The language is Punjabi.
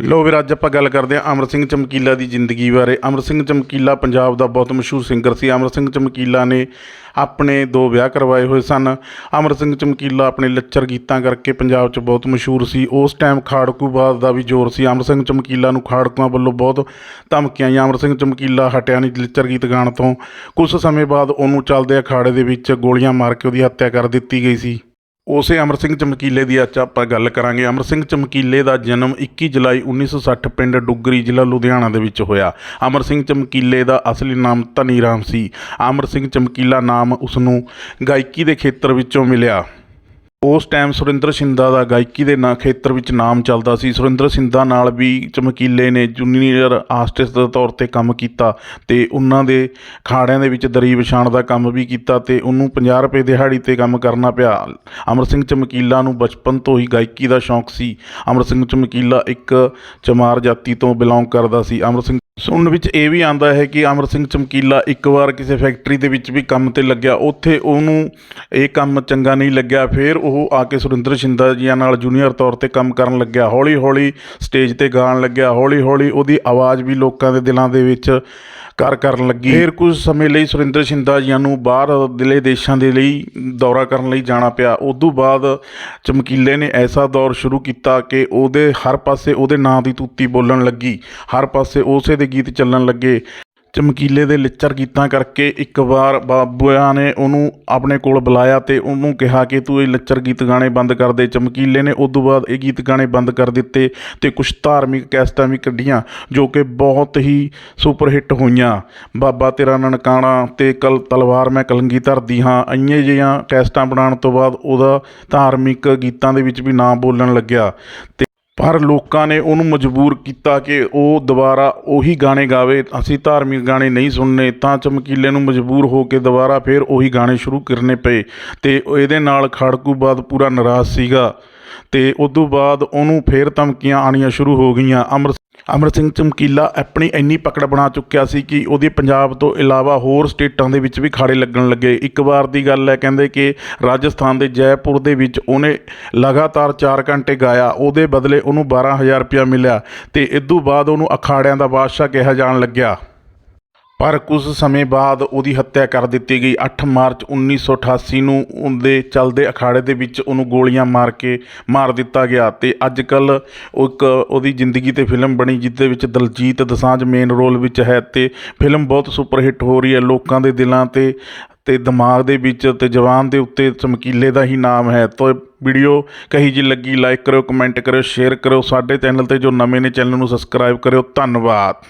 ਲੋ ਵੀਰ, ਅੱਜ ਆਪਾਂ ਗੱਲ ਕਰਦੇ ਹਾਂ ਅਮਰ ਸਿੰਘ ਚਮਕੀਲਾ ਦੀ ਜ਼ਿੰਦਗੀ ਬਾਰੇ। ਅਮਰ ਸਿੰਘ ਚਮਕੀਲਾ ਪੰਜਾਬ ਦਾ ਬਹੁਤ ਮਸ਼ਹੂਰ ਸਿੰਗਰ ਸੀ। ਅਮਰ ਸਿੰਘ ਚਮਕੀਲਾ ਨੇ ਆਪਣੇ ਦੋ ਵਿਆਹ ਕਰਵਾਏ ਹੋਏ ਸਨ। ਅਮਰ ਸਿੰਘ ਚਮਕੀਲਾ ਆਪਣੇ ਲੱਚਰ ਗੀਤਾਂ ਕਰਕੇ ਪੰਜਾਬ 'ਚ ਬਹੁਤ ਮਸ਼ਹੂਰ ਸੀ। ਉਸ ਟਾਈਮ ਖਾੜਕੂਬਾਦ ਦਾ ਵੀ ਜ਼ੋਰ ਸੀ। ਅਮਰ ਸਿੰਘ ਚਮਕੀਲਾ ਨੂੰ ਖਾੜਕੂਆਂ ਵੱਲੋਂ ਬਹੁਤ ਧਮਕੀਆਂ ਆਈਆਂ। ਅਮਰ ਸਿੰਘ ਚਮਕੀਲਾ ਹਟਿਆ ਨਹੀਂ ਲੱਚਰ ਗੀਤ ਗਾਣ ਤੋਂ। ਕੁਝ ਸਮੇਂ ਬਾਅਦ ਉਹਨੂੰ ਚੱਲਦੇ ਅਖਾੜੇ ਦੇ ਵਿੱਚ ਗੋਲੀਆਂ ਮਾਰ ਕੇ ਉਹਦੀ ਹੱਤਿਆ ਕਰ ਦਿੱਤੀ ਗਈ ਸੀ। ਉਸੇ ਅਮਰ ਸਿੰਘ ਚਮਕੀਲੇ ਦੀ ਅੱਜ ਆਪਾਂ ਗੱਲ ਕਰਾਂਗੇ। ਅਮਰ ਸਿੰਘ ਚਮਕੀਲੇ ਦਾ ਜਨਮ 21 ਜੁਲਾਈ 1960 ਪਿੰਡ ਡੁੱਗਰੀ ਜ਼ਿਲ੍ਹਾ ਲੁਧਿਆਣਾ ਦੇ ਵਿੱਚ ਹੋਇਆ। ਅਮਰ ਸਿੰਘ ਚਮਕੀਲੇ ਦਾ ਅਸਲੀ ਨਾਮ ਧਨੀ ਰਾਮ ਸੀ। ਅਮਰ ਸਿੰਘ ਚਮਕੀਲਾ ਨਾਮ ਉਸ ਨੂੰ ਗਾਇਕੀ ਦੇ ਖੇਤਰ ਵਿੱਚੋਂ ਮਿਲਿਆ। ਉਸ ਟਾਈਮ ਸੁਰਿੰਦਰ ਸਿੰਧਾ ਦਾ ਗਾਇਕੀ ਦੇ ਨਾਂ ਖੇਤਰ ਵਿੱਚ ਨਾਮ ਚੱਲਦਾ ਸੀ। ਸੁਰਿੰਦਰ ਸਿੰਧਾ ਨਾਲ ਵੀ ਚਮਕੀਲੇ ਨੇ ਜੂਨੀਅਰ ਆਰਟਿਸਟ ਦੇ ਤੌਰ ਤੇ ਕੰਮ ਕੀਤਾ ਤੇ ਉਹਨਾਂ ਦੇ ਖਾੜਿਆਂ ਦੇ ਵਿੱਚ ਦਰੀ ਵਿਛਾਣ ਦਾ ਕੰਮ ਵੀ ਕੀਤਾ ਤੇ ਉਹਨੂੰ 50 ਰੁਪਏ ਦਿਹਾੜੀ ਤੇ ਕੰਮ ਕਰਨਾ ਪਿਆ। ਅਮਰ ਸਿੰਘ ਚਮਕੀਲਾ ਨੂੰ ਬਚਪਨ ਤੋਂ ਹੀ ਗਾਇਕੀ ਦਾ ਸ਼ੌਂਕ ਸੀ। ਅਮਰ ਸਿੰਘ ਚਮਕੀਲਾ ਇੱਕ ਚਮਾਰ ਜਾਤੀ ਤੋਂ ਬਿਲੋਂਗ ਕਰਦਾ ਸੀ। ਅਮਰ ਸਿੰਘ ਸੁਣਨ ਵਿੱਚ ਇਹ ਵੀ ਆਂਦਾ ਹੈ ਕਿ ਅਮਰ ਸਿੰਘ ਚਮਕੀਲਾ ਇੱਕ ਵਾਰ ਕਿਸੇ ਫੈਕਟਰੀ ਦੇ ਵਿੱਚ ਵੀ ਕੰਮ ਤੇ ਲੱਗਿਆ। ਉੱਥੇ ਉਹਨੂੰ ਇਹ ਕੰਮ ਚੰਗਾ ਨਹੀਂ ਲੱਗਿਆ। ਫਿਰ ਉਹ ਆ ਕੇ ਸੁਰਿੰਦਰ ਸ਼ਿੰਦਾ ਜੀਆਂ ਨਾਲ ਜੂਨੀਅਰ ਤੌਰ ਤੇ ਕੰਮ ਕਰਨ ਲੱਗਿਆ। ਹੌਲੀ ਹੌਲੀ ਸਟੇਜ ਤੇ ਗਾਣ ਲੱਗਿਆ। ਹੌਲੀ ਹੌਲੀ ਉਹਦੀ ਆਵਾਜ਼ ਵੀ ਲੋਕਾਂ ਦੇ ਦਿਲਾਂ ਦੇ ਵਿੱਚ ਕਾਰ ਕਰਨ ਲੱਗੀ। ਫਿਰ ਕੁਝ ਸਮੇਂ ਲਈ ਸੁਰਿੰਦਰ ਸ਼ਿੰਦਾ ਜੀਆਂ ਨੂੰ ਬਾਹਰ ਦਿਲੇ ਦੇਸ਼ਾਂ ਦੇ ਲਈ ਦੌਰਾ ਕਰਨ ਲਈ ਜਾਣਾ ਪਿਆ। ਉਦੋਂ ਬਾਅਦ ਚਮਕੀਲੇ ਨੇ ਐਸਾ ਦੌਰ ਸ਼ੁਰੂ ਕੀਤਾ ਕਿ ਉਹਦੇ ਹਰ ਪਾਸੇ ਉਹਦੇ ਨਾਂ ਦੀ ਤੂਤੀ ਬੋਲਣ ਲੱਗੀ। ਹਰ ਪਾਸੇ ਉਸੇ ਦੇ ਗੀਤ ਚੱਲਣ ਲੱਗੇ। ਚਮਕੀਲੇ ਦੇ ਲਿੱਚਰ ਗੀਤਾਂ ਕਰਕੇ ਇੱਕ ਵਾਰ ਬਾਬਿਆਂ ਨੇ ਉਹਨੂੰ ਆਪਣੇ ਕੋਲ ਬੁਲਾਇਆ ਤੇ ਉਹਨੂੰ ਕਿਹਾ ਕਿ ਤੂੰ ਇਹ ਲਿੱਚਰ ਗੀਤ ਗਾਣੇ ਬੰਦ ਕਰ ਦੇ। ਚਮਕੀਲੇ ਨੇ ਉਸ ਤੋਂ ਬਾਅਦ ਇਹ ਗੀਤ ਗਾਣੇ ਬੰਦ ਕਰ ਦਿੱਤੇ ਤੇ ਕੁਝ ਧਾਰਮਿਕ ਕੈਸਟਾਂ ਵੀ ਕੱਢੀਆਂ ਜੋ ਕਿ ਬਹੁਤ ਹੀ ਸੁਪਰ ਹਿੱਟ ਹੋਈਆਂ। ਬਾਬਾ ਤੇਰਾ ਨਨਕਾਣਾ ਤੇ ਕਲ ਤਲਵਾਰ ਮੈਂ ਕਲੰਗੀ ਧਰਦੀ ਹਾਂ। ਇੰਨੇ ਜਿਹੀਆਂ ਕੈਸਟਾਂ ਬਣਾਉਣ ਤੋਂ ਬਾਅਦ ਉਹਦਾ ਧਾਰਮਿਕ ਗੀਤਾਂ ਦੇ ਵਿੱਚ ਵੀ ਨਾਮ ਬੋਲਣ ਲੱਗਿਆ ਤੇ ਪਰ ਲੋਕਾਂ ਨੇ ਉਹਨੂੰ ਮਜਬੂਰ ਕੀਤਾ ਕਿ ਉਹ ਦੁਬਾਰਾ ਉਹੀ ਗਾਣੇ ਗਾਵੇ। ਅਸੀਂ ਧਾਰਮਿਕ ਗਾਣੇ ਨਹੀਂ ਸੁਣਨੇ, ਤਾਂ ਚਮਕੀਲੇ ਨੂੰ ਮਜਬੂਰ ਹੋ ਕੇ ਦੁਬਾਰਾ ਫਿਰ ਉਹੀ ਗਾਣੇ ਸ਼ੁਰੂ ਕਰਨੇ ਪਏ। ਤੇ ਇਹਦੇ ਨਾਲ ਖੜਕੂਬਾਦ ਪੂਰਾ ਨਾਰਾਜ਼ ਸੀਗਾ। ਤੇ ਤੋਂ ਬਾਅਦ ਉਹਨੂੰ ਫਿਰ ਧਮਕੀਆਂ ਆਣੀਆਂ ਸ਼ੁਰੂ ਹੋ ਗਈਆਂ। ਅਮਰ ਅਮਰ ਸਿੰਘ ਚਮਕੀਲਾ ਆਪਣੀ ਇੰਨੀ ਪਕੜ ਬਣਾ ਚੁੱਕਿਆ ਸੀ ਕਿ ਉਹਦੇ ਪੰਜਾਬ ਤੋਂ ਇਲਾਵਾ ਹੋਰ ਸਟੇਟਾਂ ਦੇ ਵਿੱਚ ਵੀ ਖਾੜੇ ਲੱਗਣ ਲੱਗੇ। ਇੱਕ ਵਾਰ ਦੀ ਗੱਲ ਹੈ, ਕਹਿੰਦੇ ਕਿ ਰਾਜਸਥਾਨ ਦੇ ਜੈਪੁਰ ਦੇ ਵਿੱਚ ਉਹਨੇ ਲਗਾਤਾਰ 4 ਘੰਟੇ ਗਾਇਆ। ਉਹਦੇ ਬਦਲੇ ਉਹਨੂੰ 12000 ਰੁਪਇਆ ਮਿਲਿਆ ਤੇ ਤੋਂ ਬਾਅਦ ਉਹਨੂੰ ਅਖਾੜਿਆਂ ਦਾ ਬਾਦਸ਼ਾਹ ਕਿਹਾ ਜਾਣ ਲੱਗਿਆ। ਪਰ ਕੁਝ ਸਮੇਂ ਬਾਅਦ ਉਹਦੀ ਹੱਤਿਆ ਕਰ ਦਿੱਤੀ ਗਈ। 8 ਮਾਰਚ 1988 ਨੂੰ ਉਹਦੇ ਚੱਲਦੇ ਅਖਾੜੇ ਦੇ ਵਿੱਚ ਉਹਨੂੰ ਗੋਲੀਆਂ ਮਾਰ ਕੇ ਮਾਰ ਦਿੱਤਾ ਗਿਆ ਤੇ ਅੱਜ ਕੱਲ ਇੱਕ ਉਹਦੀ ਜ਼ਿੰਦਗੀ ਤੇ ਫਿਲਮ ਬਣੀ, ਜਿਹਦੇ ਵਿੱਚ ਦਲਜੀਤ ਦਸਾਂਝ ਮੇਨ ਰੋਲ ਵਿੱਚ ਹੈ ਤੇ ਫਿਲਮ ਬਹੁਤ ਸੁਪਰ ਹਿੱਟ ਹੋ ਰਹੀ ਹੈ। ਲੋਕਾਂ ਦੇ ਦਿਲਾਂ ਤੇ ਤੇ ਦਿਮਾਗ ਦੇ ਵਿੱਚ ਤੇ ਜਵਾਨ ਦੇ ਉੱਤੇ ਚਮਕੀਲੇ ਦਾ ਹੀ ਨਾਮ ਹੈ। ਤਾਂ ਵੀਡੀਓ ਕਹੀ ਜੀ ਲੱਗੀ ਲਾਈਕ ਕਰਿਓ ਕਮੈਂਟ ਕਰਿਓ ਸ਼ੇਅਰ ਕਰਿਓ। ਸਾਡੇ ਚੈਨਲ ਤੇ ਜੋ ਨਵੇਂ ਨੇ ਚੈਨਲ ਨੂੰ ਸਬਸਕ੍ਰਾਈਬ ਕਰਿਓ। ਧੰਨਵਾਦ।